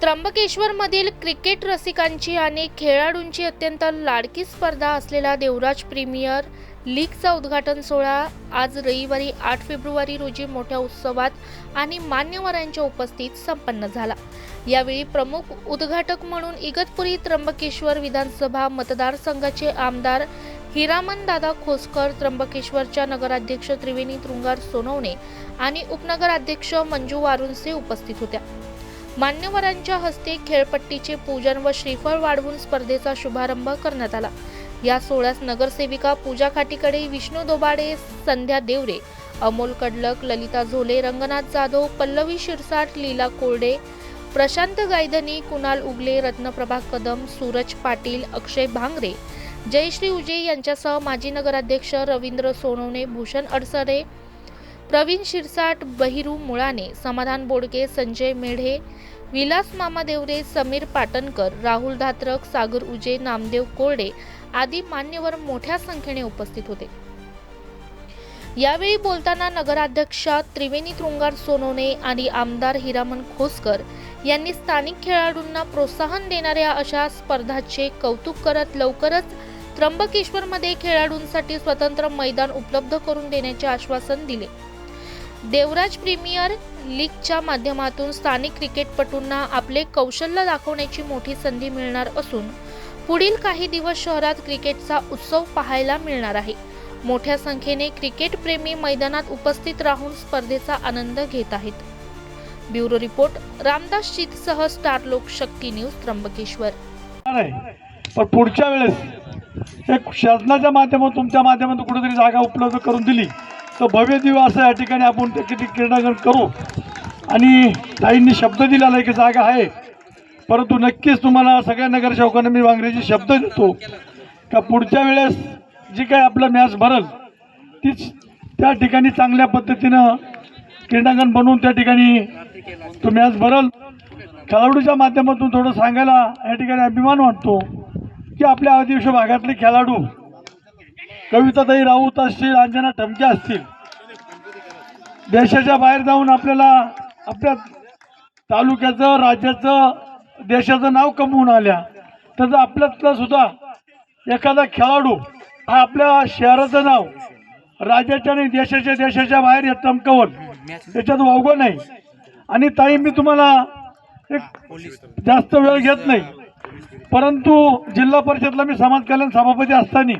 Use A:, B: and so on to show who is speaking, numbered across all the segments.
A: त्र्यंबकेश्वरमधील cricket रसिकांची आणि खेळाडूंची अत्यंत लाडकी स्पर्धा असलेला देवराज प्रीमियर लीगचा उद्घाटन सोहळा आज रविवारी आठ फेब्रुवारी रोजी मोठ्या उत्सवात आणि मान्यवरांच्या उपस्थित संपन्न झाला. यावेळी प्रमुख उद्घाटक म्हणून इगतपुरी त्र्यंबकेश्वर विधानसभा मतदारसंघाचे आमदार हिरामन दादा खोसकर त्र्यंबकेश्वरच्या नगराध्यक्ष त्रिवेणी तृंगार सोनवणे आणि उपनगराध्यक्ष मंजू वारुंसे उपस्थित होत्या. मान्यवरांच्या हस्ते खेळपट्टीचे पूजन व श्रीफळ वाढवून स्पर्धेचा शुभारंभ करण्यात आला. या सोहळ्यास नगरसेविका पूजा खाटीकडे विष्णू दोबाडे संध्या देवरे अमोल कडलक ललिता झोले रंगनाथ जाधव पल्लवी शिरसाट लीला कोरडे प्रशांत गायधनी कुणाल उगले रत्नप्रभा कदम सूरज पाटील अक्षय भांगरे जयश्री उजे यांच्यासह माजी नगराध्यक्ष रवींद्र सोनवणे भूषण अडसरे प्रवीण शिरसाट बहिरू मुळाने समाधान बोडके संजय मेढे विलास मामा देवरे समीर पाटणकर राहुल धात्रक सागर उजे नामदेव कोरडे आदी मान्यवर मोठ्या संख्येने उपस्थित होते. यावेळी बोलताना नगराध्यक्षा त्रिवेणी तृंगार सोनवणे आणि आमदार हिरामन खोसकर यांनी स्थानिक खेळाडूंना प्रोत्साहन देणाऱ्या अशा स्पर्धांचे कौतुक करत लवकरच त्र्यंबकेश्वरमध्ये खेळाडूंसाठी स्वतंत्र मैदान उपलब्ध करून देण्याचे आश्वासन दिले. देवराज प्रीमियर लीगच्या माध्यमातून स्थानिक क्रिकेटपटूंना आपले कौशल्य दाखवण्याची मोठी संधी मिळणार असून पुढील काही दिवस शहरात क्रिकेटचा उत्सव पाहायला मिळणार आहे. मोठ्या संख्येने क्रिकेटप्रेमी मैदानात उपस्थित राहून स्पर्धेचा आनंद घेत आहेत. ब्युरो रिपोर्ट रामदास शीतसह स्टार लोक शक्ती न्यूज त्र्यंबकेश्वर.
B: पण पुढच्या वेळेस एक शासनाच्या माध्यमातून तुमच्या माध्यमातून कुठेतरी जागा उपलब्ध करून दिली. तर भव्य दिव्य असं या ठिकाणी आपण ते किती क्रीडांगण करू? आणि ताईंनी शब्द दिलेला आहे की जागा आहे. परंतु नक्कीच तुम्हाला सगळ्या नगरसेवकांना मी वांगरेची शब्द देतो. का पुढच्या वेळेस जी काही आपलं मॅच भरल तीच त्या ठिकाणी चांगल्या पद्धतीनं क्रीडांगण बनवून त्या ठिकाणी तो मॅच भरल. खेळाडूच्या माध्यमातून थोडं सांगायला या ठिकाणी अभिमान वाटतो की आपल्या आदिवासी भागातले खेळाडू कविताताई राऊत असतील अंजना ठमके असतील देशाच्या बाहेर जाऊन आपल्याला आपल्या तालुक्याचं राज्याचं देशाचं नाव कमवून आल्या. तर आपल्यातला सुद्धा एखादा खेळाडू हा आपल्या शहराचं नाव राज्याच्या आणि देशाच्या देशाच्या बाहेर या त्याच्यात वावगं नाही. आणि ताई मी तुम्हाला एक जास्त वेळ घेत नाही. परंतु जिल्हा परिषदला मी समाज कल्याण सभापती असताना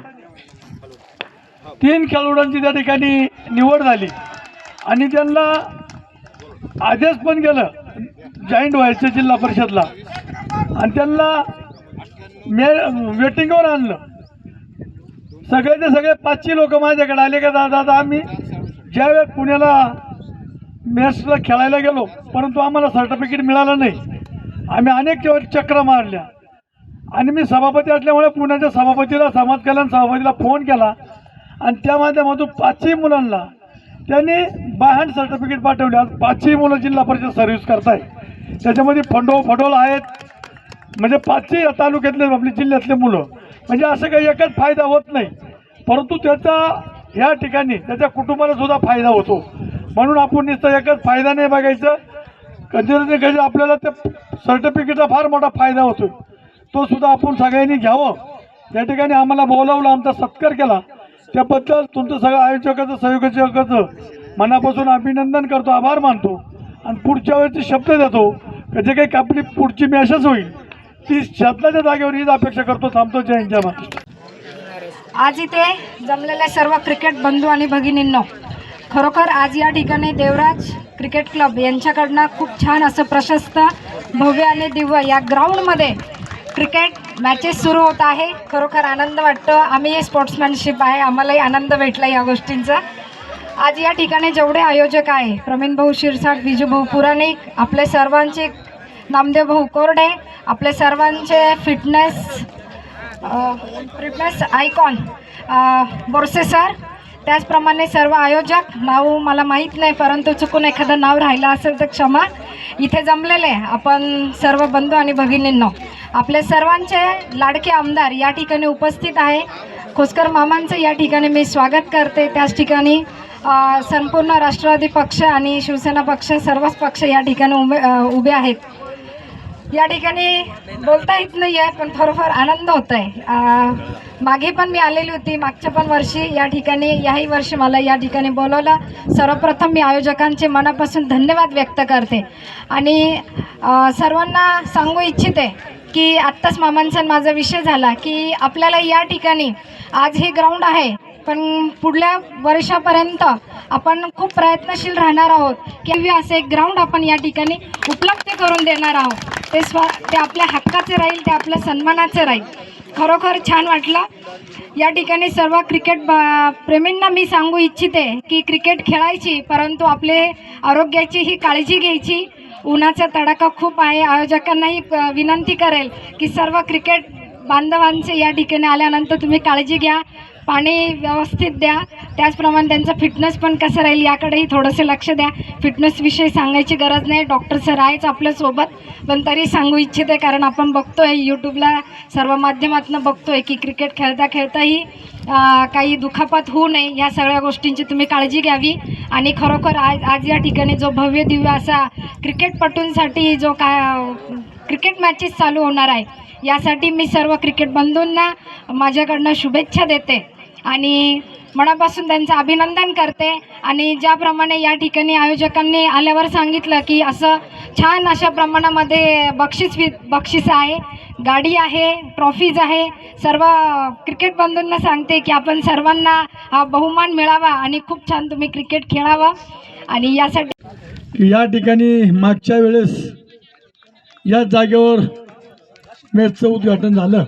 B: तीन खेळाडूंची त्या ठिकाणी निवड झाली. आणि त्यांना आदेश पण गेलं जॉईंट व्हायचं जिल्हा परिषदला. आणि त्यांना मे वेटिंगवर आणलं. सगळेचे सगळे पाचशे लोक माझ्याकडे आले का दादा दादा आम्ही ज्यावेळेस पुण्याला मॅचला खेळायला गेलो परंतु आम्हाला सर्टिफिकेट मिळालं नाही. आम्ही अनेक चक्र मारल्या. आणि मी सभापती असल्यामुळे पुण्याच्या सभापतीला समाज कल्याण सभापतीला फोन केला. आणि त्या माध्यमातून पाचही मुलांना त्यांनी बाहँड सर्टिफिकेट पाठवले. आज पाचही मुलं जिल्हा परिषद सर्व्हिस करताय त्याच्यामध्ये फंडो फडोल आहेत. म्हणजे पाचही तालुक्यातले आपले जिल्ह्यातले मुलं. म्हणजे असं काही एकच फायदा होत नाही. परंतु त्याचा ह्या ठिकाणी त्याच्या कुटुंबाला सुद्धा फायदा होतो. म्हणून आपण नुसतं एकच फायदा नाही बघायचं. कधी ना कधी आपल्याला त्या सर्टिफिकेटचा फार मोठा फायदा होतो तो सुद्धा आपण सगळ्यांनी घ्यावं. या ठिकाणी आम्हाला बोलावलं आमचा सत्कार केला. त्याबद्दल तुमचं सगळं आयोजकाचं सहयोगाचं मनापासून अभिनंदन करतो आभार मानतो. आणि पुढच्या वेळेचे शब्द देतो का जे काही आपली पुढची मॅशच होईल. ती शब्दाच्या जागेवर हीच अपेक्षा करतो थांबतो जय हिंद महाराष्ट्र.
C: आज इथे जमलेल्या सर्व क्रिकेट बंधू आणि भगिनींनो खरोखर आज या ठिकाणी देवराज क्रिकेट क्लब यांच्याकडनं खूप छान असं प्रशस्त भव्य आणि दिव्य या ग्राउंडमध्ये क्रिकेट मॅचेस सुरू होत आहे. खरोखर आनंद वाटतो. आम्ही स्पोर्ट्समॅनशिप आहे. आम्हालाही आनंद भेटला या गोष्टींचा. आज या ठिकाणी जेवढे आयोजक आहे प्रवीण भाऊ शिरसाट विजूभाऊ पुराणिक आपले सर्वांचे नामदेव भाऊ कोरडे आपले सर्वांचे fitness fitness icon Borse sir त्याचप्रमाणे सर्व आयोजक नाव मला माहीत नाही परंतु चुकून एखादं नाव राहिलं असेल तर क्षमा. इथे जमलेले आपण सर्व बंधू आणि भगिनींनो आपले सर्वांचे लाडके आमदार या ठिकाणी उपस्थित आहे. खोसकर मामांचं या ठिकाणी मी स्वागत करते. त्याच ठिकाणी संपूर्ण राष्ट्रवादी पक्ष आणि शिवसेना पक्ष सर्वच पक्ष या ठिकाणी उभे उभे आहेत. या ठिकाणी बोलता येत नाही आहे पण थोडंफार आनंद होत आहे मागे पण मी आलेली होती मागच्या पण वर्षी या ठिकाणी याही वर्षी मला या ठिकाणी बोलवलं. सर्वप्रथम मी आयोजकांचे मनापासून धन्यवाद व्यक्त करते. आणि सर्वांना सांगू इच्छिते की आत्ताच मामांचा माझा विषय झाला की आपल्याला या ठिकाणी आज हे ग्राउंड आहे पण पुढल्या वर्षापर्यंत आपण खूप प्रयत्नशील राहणार आहोत की असं एक ग्राउंड आपण या ठिकाणी उपलब्ध करून देणार आहोत. ते स्व ते आपल्या हक्काचे राहील ते आपल्या सन्मानाचे राहील. खरोखर छान वाटलं. या ठिकाणी सर्व क्रिकेट प्रेमींना मी सांगू इच्छिते की क्रिकेट खेळायची परंतु आपले आरोग्याची ही काळजी घ्यायची. उन्हाचा तडाखा खूप आहे. आयोजकांनाही विनंती करेल की सर्व क्रिकेट बांधवांचे या ठिकाणी आल्यानंतर तुम्ही काळजी घ्या. पाणी व्यवस्थित द्या. त्याचप्रमाणे त्यांचा फिटनेस पण कसं राहील याकडेही थोडंसं लक्ष द्या. फिटनेसविषयी सांगायची गरज नाही. डॉक्टर सर आहेच आपल्यासोबत पण तरी सांगू इच्छिते कारण आपण बघतो आहे यूट्यूबला सर्व माध्यमातून बघतो आहे की क्रिकेट खेळता खेळताही काही दुखापत होऊ नये या सगळ्या गोष्टींची तुम्ही काळजी घ्यावी. आणि खरोखर आज आज या ठिकाणी जो भव्य दिव्य असा क्रिकेटपटूंसाठी जो काय क्रिकेट मॅचेस चालू होणार आहे यासाठी मी सर्व क्रिकेट बंधूंना माझ्याकडनं शुभेच्छा देते. आणि मनापासून त्यांचं अभिनंदन करते. आणि ज्याप्रमाणे या ठिकाणी आयोजकांनी आल्यावर सांगितलं की असं छान अशा प्रमाणामध्ये बक्षीस वि बक्षीस आहे. गाडी आहे ट्रॉफीज आहे. सर्व क्रिकेट बंधूंना सांगते की आपण सर्वांना हा बहुमान मिळावा आणि खूप छान तुम्ही क्रिकेट खेळावा. आणि यासाठी
B: या ठिकाणी मागच्या वेळेस याच जागेवर मॅचचं उद्घाटन झालं.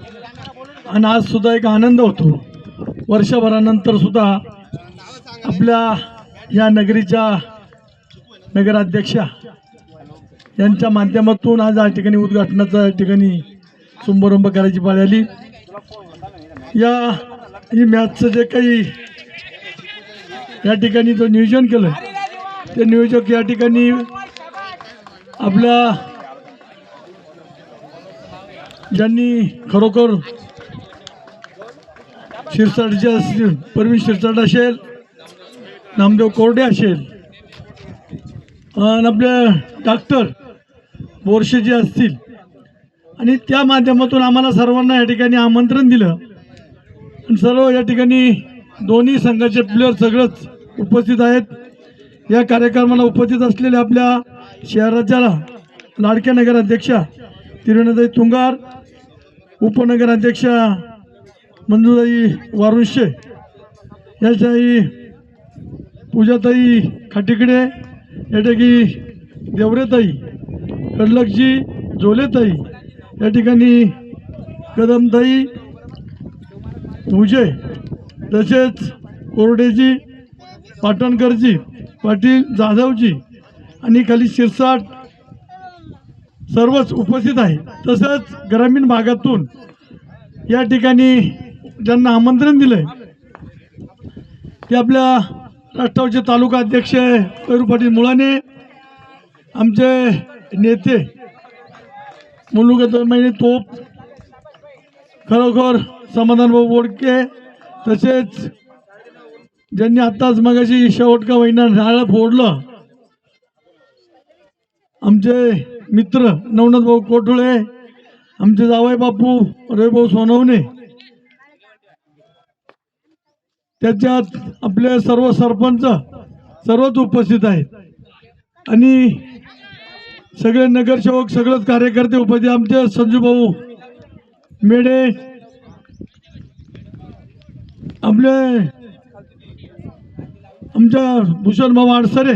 B: आणि आज सुद्धा एक आनंद होतो. वर्षभरानंतर सुद्धा आपल्या या नगरीच्या नगराध्यक्षा यांच्या माध्यमातून आज या ठिकाणी उद्घाटनाचा या ठिकाणी शुभारंभ करायची पाळी आली. या ही मॅचचं जे काही या ठिकाणी जो नियोजन केलं ते नियोजक या ठिकाणी आपल्या ज्यांनी खरोखर शिरसाटचे असतील परवीन शिरसाट असेल नामदेव कोरडे असेल आणि आपले डॉक्टर बोरशेजी असतील. आणि त्या माध्यमातून आम्हाला सर्वांना या ठिकाणी आमंत्रण दिलं. आणि सर्व या ठिकाणी दोन्ही संघाचे प्लेअर सगळंच उपस्थित आहेत. या कार्यक्रमाला उपस्थित असलेल्या आपल्या शहराच्या लाडक्या नगराध्यक्षा तिरुणाताई तुंगार उपनगराध्यक्षा मंजुताई वारुंशे याच्याही पूजाताई खाटिकडे या ठिकाणी देवरेताई कडलकजी जोलेताई या ठिकाणी कदमताई पूजे तसेच कोरडेजी पाटणकरजी पाटील जाधवजी आणि खाली शिरसाट सर्वच उपस्थित आहे तसंच ग्रामीण भागातून या ठिकाणी ज्यांना आमंत्रण दिलं ते आपल्या राष्ट्रवादीचे तालुका अध्यक्ष कैरू पाटील मुळाने. आमचे नेते मुलुगत महिने तोप खरोखर समाधानभाऊ बोडके तसेच ज्यांनी आत्ताच मगाशी शेवटका वहिना नारळ फोडलं आमचे मित्र नवनाथ भाऊ कोठुळे आमचे जावई बापू रविभाऊ सोनवणे त्याच्यात आपले सर्व सरपंच सर्वच उपस्थित आहेत. आणि सगळे नगरसेवक सगळेच कार्यकर्ते उपस्थित आमचे संजूभाऊ मेडे मेढे आपले आमच्या भूषणभाऊ आडसरे